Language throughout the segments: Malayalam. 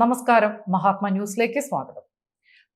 നമസ്കാരം. മഹാത്മാ ന്യൂസിലേക്ക് സ്വാഗതം.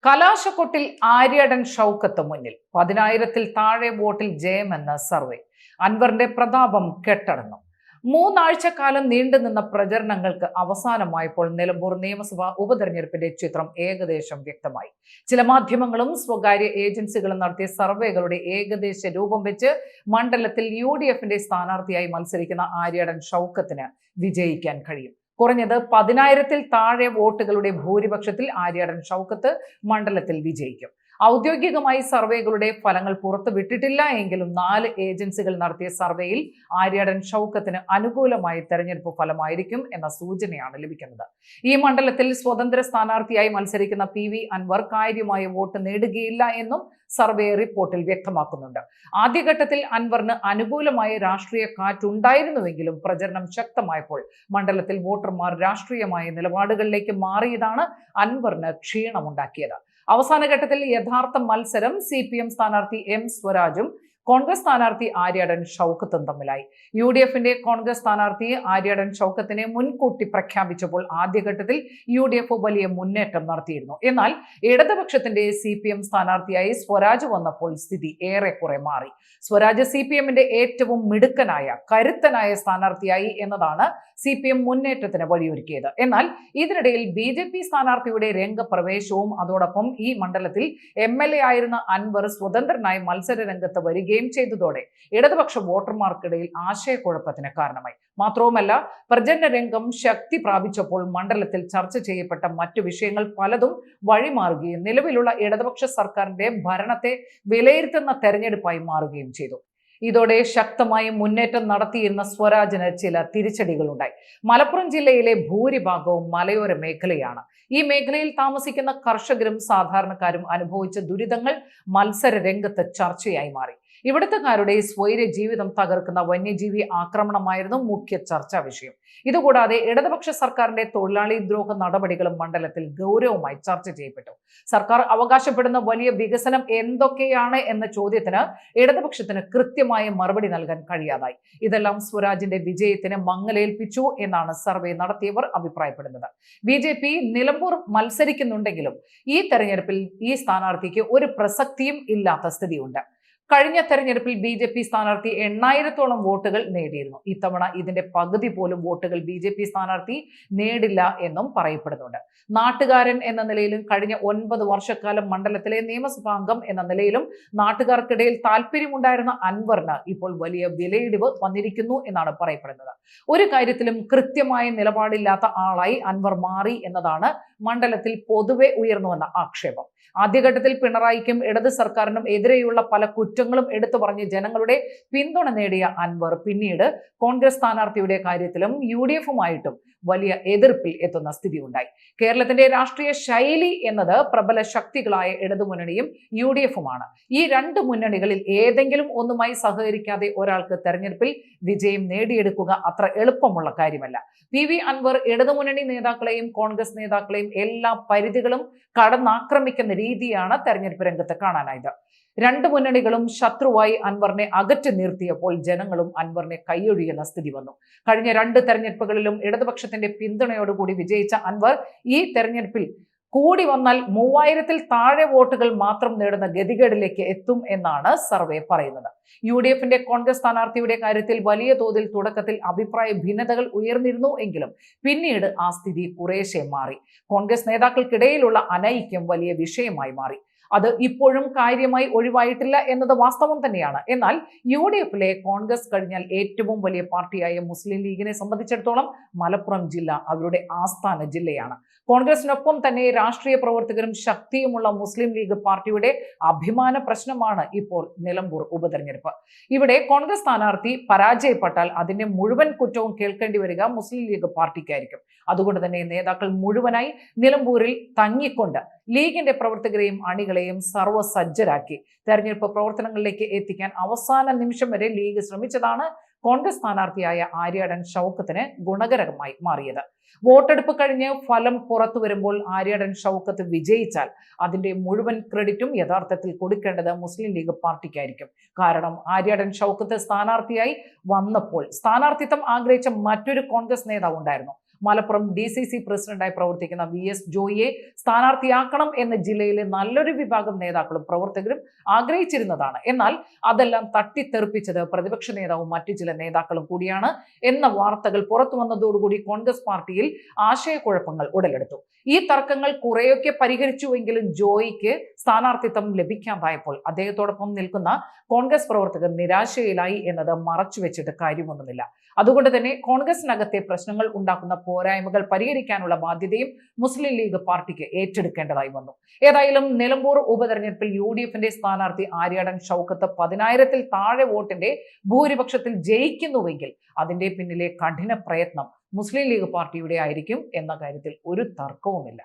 കലാശക്കൊട്ടിൽ ആര്യടൻ ഷൗക്കത്ത് മുന്നിൽ പതിനായിരത്തിൽ താഴെ വോട്ടിൽ ജയമെന്ന സർവേ. അൻവറിന്റെ പ്രതാപം കെട്ടടങ്ങും മൂന്നാഴ്ചക്കാലം നീണ്ടുനിന്ന പ്രചരണങ്ങൾക്ക് അവസാനമായപ്പോൾ നിലമ്പൂർ നിയമസഭാ ഉപതെരഞ്ഞെടുപ്പിന്റെ ചിത്രം ഏകദേശം വ്യക്തമായി. ചില മാധ്യമങ്ങളും സ്വകാര്യ ഏജൻസികളും നടത്തിയ സർവേകളുടെ ഏകദേശ രൂപം വെച്ച് മണ്ഡലത്തിൽ യു ഡി എഫിന്റെ സ്ഥാനാർത്ഥിയായി മത്സരിക്കുന്ന ആര്യടൻ ഷൗക്കത്തിന് വിജയിക്കാൻ കഴിയും. കുറഞ്ഞത് പതിനായിരത്തിൽ താഴെ വോട്ടുകളുടെ ഭൂരിപക്ഷത്തിൽ ആര്യാടൻ ഷൗക്കത്ത് മണ്ഡലത്തിൽ വിജയിക്കും. ഔദ്യോഗികമായി സർവേകളുടെ ഫലങ്ങൾ പുറത്തു വിട്ടിട്ടില്ല എങ്കിലും നാല് ഏജൻസികൾ നടത്തിയ സർവേയിൽ ആര്യാടൻ ഷൗക്കത്തിന് അനുകൂലമായി തെരഞ്ഞെടുപ്പ് ഫലമായിരിക്കും എന്ന സൂചനയാണ് ലഭിക്കുന്നത്. ഈ മണ്ഡലത്തിൽ സ്വതന്ത്ര സ്ഥാനാർത്ഥിയായി മത്സരിക്കുന്ന പി വി അൻവർ കാര്യമായ വോട്ട് നേടുകയില്ല എന്നും സർവേ റിപ്പോർട്ടിൽ വ്യക്തമാക്കുന്നുണ്ട്. ആദ്യഘട്ടത്തിൽ അൻവറിന് അനുകൂലമായ രാഷ്ട്രീയ കാറ്റുണ്ടായിരുന്നുവെങ്കിലും പ്രചരണം ശക്തമായപ്പോൾ മണ്ഡലത്തിൽ വോട്ടർമാർ രാഷ്ട്രീയമായ നിലപാടുകളിലേക്ക് മാറിയതാണ് അൻവറിന് ക്ഷീണമുണ്ടാക്കിയത്. അവസാന ഘട്ടത്തിൽ യഥാർത്ഥ മത്സരം സി പി എം സ്ഥാനാർത്ഥി എം സ്വരാജും കോൺഗ്രസ് സ്ഥാനാർത്ഥി ആര്യാടൻ ഷൗക്കത്തും തമ്മിലായി. യു ഡി എഫിന്റെ കോൺഗ്രസ് സ്ഥാനാർത്ഥി ആര്യാടൻ ഷൗക്കത്തിനെ മുൻകൂട്ടി പ്രഖ്യാപിച്ചപ്പോൾ ആദ്യഘട്ടത്തിൽ യു ഡി എഫ് വലിയ മുന്നേറ്റം നടത്തിയിരുന്നു. എന്നാൽ ഇടതുപക്ഷത്തിന്റെ സി പി എം സ്ഥാനാർത്ഥിയായി സ്വരാജ് വന്നപ്പോൾ സ്ഥിതി ഏറെക്കുറെ മാറി. സ്വരാജ് സി പി എമ്മിന്റെ ഏറ്റവും മിടുക്കനായ കരുത്തനായ സ്ഥാനാർത്ഥിയായി എന്നതാണ് സി പി എം മുന്നേറ്റത്തിന് വഴിയൊരുക്കിയത്. എന്നാൽ ഇതിനിടയിൽ ബി ജെ പി സ്ഥാനാർത്ഥിയുടെ രംഗപ്രവേശവും അതോടൊപ്പം ഈ മണ്ഡലത്തിൽ എം എൽ എ ആയിരുന്ന അൻവർ സ്വതന്ത്രനായി മത്സര രംഗത്ത് വരികയും ചെയ്തതോടെ ഇടതുപക്ഷ വോട്ടർമാർക്കിടയിൽ ആശയക്കുഴപ്പത്തിന് കാരണമായി. മാത്രവുമല്ല പ്രചരണ രംഗം ശക്തി പ്രാപിച്ചപ്പോൾ മണ്ഡലത്തിൽ ചർച്ച ചെയ്യപ്പെട്ട മറ്റു വിഷയങ്ങൾ പലതും വഴിമാറുകയും നിലവിലുള്ള ഇടതുപക്ഷ സർക്കാരിന്റെ ഭരണത്തെ വിലയിരുത്തുന്ന തെരഞ്ഞെടുപ്പായി മാറുകയും ചെയ്തു. ഇതോടെ ശക്തമായി മുന്നേറ്റം നടത്തിയിരുന്ന സ്വരാജിന് ചില തിരിച്ചടികളുണ്ടായി. മലപ്പുറം ജില്ലയിലെ ഭൂരിഭാഗവും മലയോര മേഖലയാണ്. ഈ മേഖലയിൽ താമസിക്കുന്ന കർഷകരും സാധാരണക്കാരും അനുഭവിച്ച ദുരിതങ്ങൾ മത്സര രംഗത്ത് ചർച്ചയായി മാറി. ഇവിടുത്തുകാരുടെ സ്വൈര ജീവിതം തകർക്കുന്ന വന്യജീവി ആക്രമണമായിരുന്നു മുഖ്യ ചർച്ചാ വിഷയം. ഇതുകൂടാതെ ഇടതുപക്ഷ സർക്കാരിന്റെ തൊഴിലാളി ദ്രോഹ നടപടികളും മണ്ഡലത്തിൽ ഗൗരവമായി ചർച്ച ചെയ്യപ്പെട്ടു. സർക്കാർ അവകാശപ്പെടുന്ന വലിയ വികസനം എന്തൊക്കെയാണ് എന്ന ചോദ്യത്തിന് ഇടതുപക്ഷത്തിന് കൃത്യമായ മറുപടി നൽകാൻ കഴിയാതായി. ഇതെല്ലാം സ്വരാജിന്റെ വിജയത്തിന് മങ്ങലേൽപ്പിച്ചു എന്നാണ് സർവേ നടത്തിയവർ അഭിപ്രായപ്പെടുന്നത്. ബി ജെ പി നിലമ്പൂർ മത്സരിക്കുന്നുണ്ടെങ്കിലും ഈ തെരഞ്ഞെടുപ്പിൽ ഈ സ്ഥാനാർത്ഥിക്ക് ഒരു പ്രസക്തിയും ഇല്ലാത്ത സ്ഥിതിയുണ്ട്. കഴിഞ്ഞ തെരഞ്ഞെടുപ്പിൽ ബി ജെ പി സ്ഥാനാർത്ഥി എണ്ണായിരത്തോളം വോട്ടുകൾ നേടിയിരുന്നു. ഇത്തവണ ഇതിന്റെ പകുതി പോലും വോട്ടുകൾ ബി ജെ പി സ്ഥാനാർത്ഥി നേടില്ല എന്നും പറയപ്പെടുന്നുണ്ട്. നാട്ടുകാരൻ എന്ന നിലയിലും കഴിഞ്ഞ ഒൻപത് വർഷക്കാലം മണ്ഡലത്തിലെ നിയമസഭാംഗം എന്ന നിലയിലും നാട്ടുകാർക്കിടയിൽ താല്പര്യമുണ്ടായിരുന്ന അൻവറിന് ഇപ്പോൾ വലിയ വിലയിടിവ് വന്നിരിക്കുന്നു എന്നാണ് പറയപ്പെടുന്നത്. ഒരു കാര്യത്തിലും കൃത്യമായ നിലപാടില്ലാത്ത ആളായി അൻവർ മാറി എന്നതാണ് മണ്ഡലത്തിൽ പൊതുവെ ഉയർന്നുവന്ന ആക്ഷേപം. ആദ്യഘട്ടത്തിൽ പിണറായിക്കും ഇടത് സർക്കാരിനും എതിരെയുള്ള പല കുറ്റങ്ങളും എടുത്തു പറഞ്ഞ് ജനങ്ങളുടെ പിന്തുണ നേടിയ അൻവർ പിന്നീട് കോൺഗ്രസ് സ്ഥാനാർത്ഥിയുടെ കാര്യത്തിലും യു ഡി എഫുമായിട്ടും വലിയ എതിർപ്പിൽ എത്തുന്ന സ്ഥിതി ഉണ്ടായി കേരളത്തിന്റെ രാഷ്ട്രീയ ശൈലി എന്നത് പ്രബല ശക്തികളായ ഇടതുമുന്നണിയും യു ഡി എഫുമാണ് ഈ രണ്ട് മുന്നണികളിൽ ഏതെങ്കിലും ഒന്നുമായി സഹകരിക്കാതെ ഒരാൾക്ക് തെരഞ്ഞെടുപ്പിൽ വിജയം നേടിയെടുക്കുക അത്ര എളുപ്പമുള്ള കാര്യമല്ല. പി വി അൻവർ ഇടതുമുന്നണി നേതാക്കളെയും കോൺഗ്രസ് നേതാക്കളെയും എല്ലാ പരിധികളും കടന്നാക്രമിക്കുന്ന രീതിയാണ് തെരഞ്ഞെടുപ്പ് രംഗത്ത് കാണാനായത്. രണ്ട് മുന്നണികളും ശത്രുവായി അൻവറിനെ അകറ്റി നിർത്തിയപ്പോൾ ജനങ്ങളും അൻവറിനെ കൈയൊഴിയുന്ന സ്ഥിതി വന്നു. കഴിഞ്ഞ രണ്ട് തെരഞ്ഞെടുപ്പുകളിലും ഇടതുപക്ഷത്തിന്റെ പിന്തുണയോടുകൂടി വിജയിച്ച അൻവർ ഈ തെരഞ്ഞെടുപ്പിൽ കൂടി വന്നാൽ മൂവായിരത്തിൽ താഴെ വോട്ടുകൾ മാത്രം നേടുന്ന ഗതികേടിലേക്ക് എത്തും എന്നാണ് സർവേ പറയുന്നത്. യു ഡി എഫിന്റെ കോൺഗ്രസ് സ്ഥാനാർത്ഥിയുടെ കാര്യത്തിൽ വലിയ തോതിൽ തുടക്കത്തിൽ അഭിപ്രായ ഭിന്നതകൾ ഉയർന്നിരുന്നു എങ്കിലും പിന്നീട് ആ സ്ഥിതി കുറേശ്ശെ മാറി. കോൺഗ്രസ് നേതാക്കൾക്കിടയിലുള്ള അനൈക്യം വലിയ വിഷയമായി മാറി. അത് ഇപ്പോഴും കാര്യമായി ഒഴിവായിട്ടില്ല എന്നത് വാസ്തവം തന്നെയാണ്. എന്നാൽ യു ഡി എഫിലെ കോൺഗ്രസ് കഴിഞ്ഞാൽ ഏറ്റവും വലിയ പാർട്ടിയായ മുസ്ലിം ലീഗിനെ സംബന്ധിച്ചിടത്തോളം മലപ്പുറം ജില്ല അവരുടെ ആസ്ഥാന ജില്ലയാണ്. കോൺഗ്രസിനൊപ്പം തന്നെ രാഷ്ട്രീയ പ്രവർത്തകരും ശക്തിയുമുള്ള മുസ്ലിം ലീഗ് പാർട്ടിയുടെ അഭിമാന പ്രശ്നമാണ് ഇപ്പോൾ നിലമ്പൂർ ഉപതെരഞ്ഞെടുപ്പ്. ഇവിടെ കോൺഗ്രസ് സ്ഥാനാർത്ഥി പരാജയപ്പെട്ടാൽ അതിന്റെ മുഴുവൻ കുറ്റവും കേൾക്കേണ്ടി വരിക മുസ്ലിം ലീഗ് പാർട്ടിക്കായിരിക്കും. അതുകൊണ്ട് തന്നെ നേതാക്കൾ മുഴുവനായി നിലമ്പൂരിൽ തങ്ങിക്കൊണ്ട് ലീഗിന്റെ പ്രവർത്തകരെയും അണികളെയും സർവസജ്ജരാക്കി. തെരഞ്ഞെടുപ്പ് പ്രവർത്തനങ്ങളിലേക്ക് എത്തിക്കാൻ അവസാന നിമിഷം വരെ ലീഗ് ശ്രമിച്ചതാണ് കോൺഗ്രസ് സ്ഥാനാർത്ഥിയായ ആര്യാടൻ ഷൗക്കത്തിന് ഗുണകരമായി മാറിയത്. വോട്ടെടുപ്പ് കഴിഞ്ഞ് ഫലം പുറത്തു വരുമ്പോൾ ആര്യാടൻ ഷൗക്കത്ത് വിജയിച്ചാൽ അതിന്റെ മുഴുവൻ ക്രെഡിറ്റും യഥാർത്ഥത്തിൽ കൊടുക്കേണ്ടത് മുസ്ലിം ലീഗ് പാർട്ടിക്കായിരിക്കും. കാരണം ആര്യാടൻ ഷൗക്കത്ത് സ്ഥാനാർത്ഥിയായി വന്നപ്പോൾ സ്ഥാനാർത്ഥിത്വം ആഗ്രഹിച്ച മറ്റൊരു കോൺഗ്രസ് നേതാവ് ഉണ്ടായിരുന്നു മലപ്പുറം ഡി സി സി പ്രസിഡന്റായി പ്രവർത്തിക്കുന്ന വി എസ് ജോയിയെ സ്ഥാനാർത്ഥിയാക്കണം എന്ന് ജില്ലയിലെ നല്ലൊരു വിഭാഗം നേതാക്കളും പ്രവർത്തകരും ആഗ്രഹിച്ചിരുന്നതാണ്. എന്നാൽ അതെല്ലാം തട്ടിത്തെറിപ്പിച്ചത് പ്രതിപക്ഷ നേതാവും മറ്റു ചില നേതാക്കളും കൂടിയാണ് എന്ന വാർത്തകൾ പുറത്തു വന്നതോടുകൂടി കോൺഗ്രസ് പാർട്ടിയിൽ ആശയക്കുഴപ്പങ്ങൾ ഉടലെടുത്തു. ഈ തർക്കങ്ങൾ കുറെയൊക്കെ പരിഹരിച്ചുവെങ്കിലും ജോയിക്ക് സ്ഥാനാർത്ഥിത്വം ലഭിക്കാതായപ്പോൾ അദ്ദേഹത്തോടൊപ്പം നിൽക്കുന്ന കോൺഗ്രസ് പ്രവർത്തകർ നിരാശയിലായി എന്നത് മറച്ചുവെച്ചിട്ട് കാര്യമൊന്നുമില്ല. അതുകൊണ്ട് തന്നെ കോൺഗ്രസിനകത്തെ പ്രശ്നങ്ങൾ ഉണ്ടാക്കുന്ന പോരായ്മകൾ പരിഹരിക്കാനുള്ള ബാധ്യതയും മുസ്ലിം ലീഗ് പാർട്ടിക്ക് ഏറ്റെടുക്കേണ്ടതായി വന്നു. ഏതായാലും നിലമ്പൂർ ഉപതെരഞ്ഞെടുപ്പിൽ യു ഡി എഫിന്റെ സ്ഥാനാർത്ഥി ആര്യാടൻ ഷൗക്കത്ത് പതിനായിരത്തിൽ താഴെ വോട്ടിന്റെ ഭൂരിപക്ഷത്തിൽ ജയിക്കുന്നുവെങ്കിൽ അതിന്റെ പിന്നിലെ കഠിന പ്രയത്നം മുസ്ലിം ലീഗ് പാർട്ടിയുടെ ആയിരിക്കും എന്ന കാര്യത്തിൽ ഒരു തർക്കവുമില്ല.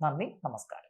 നന്ദി നമസ്കാരം.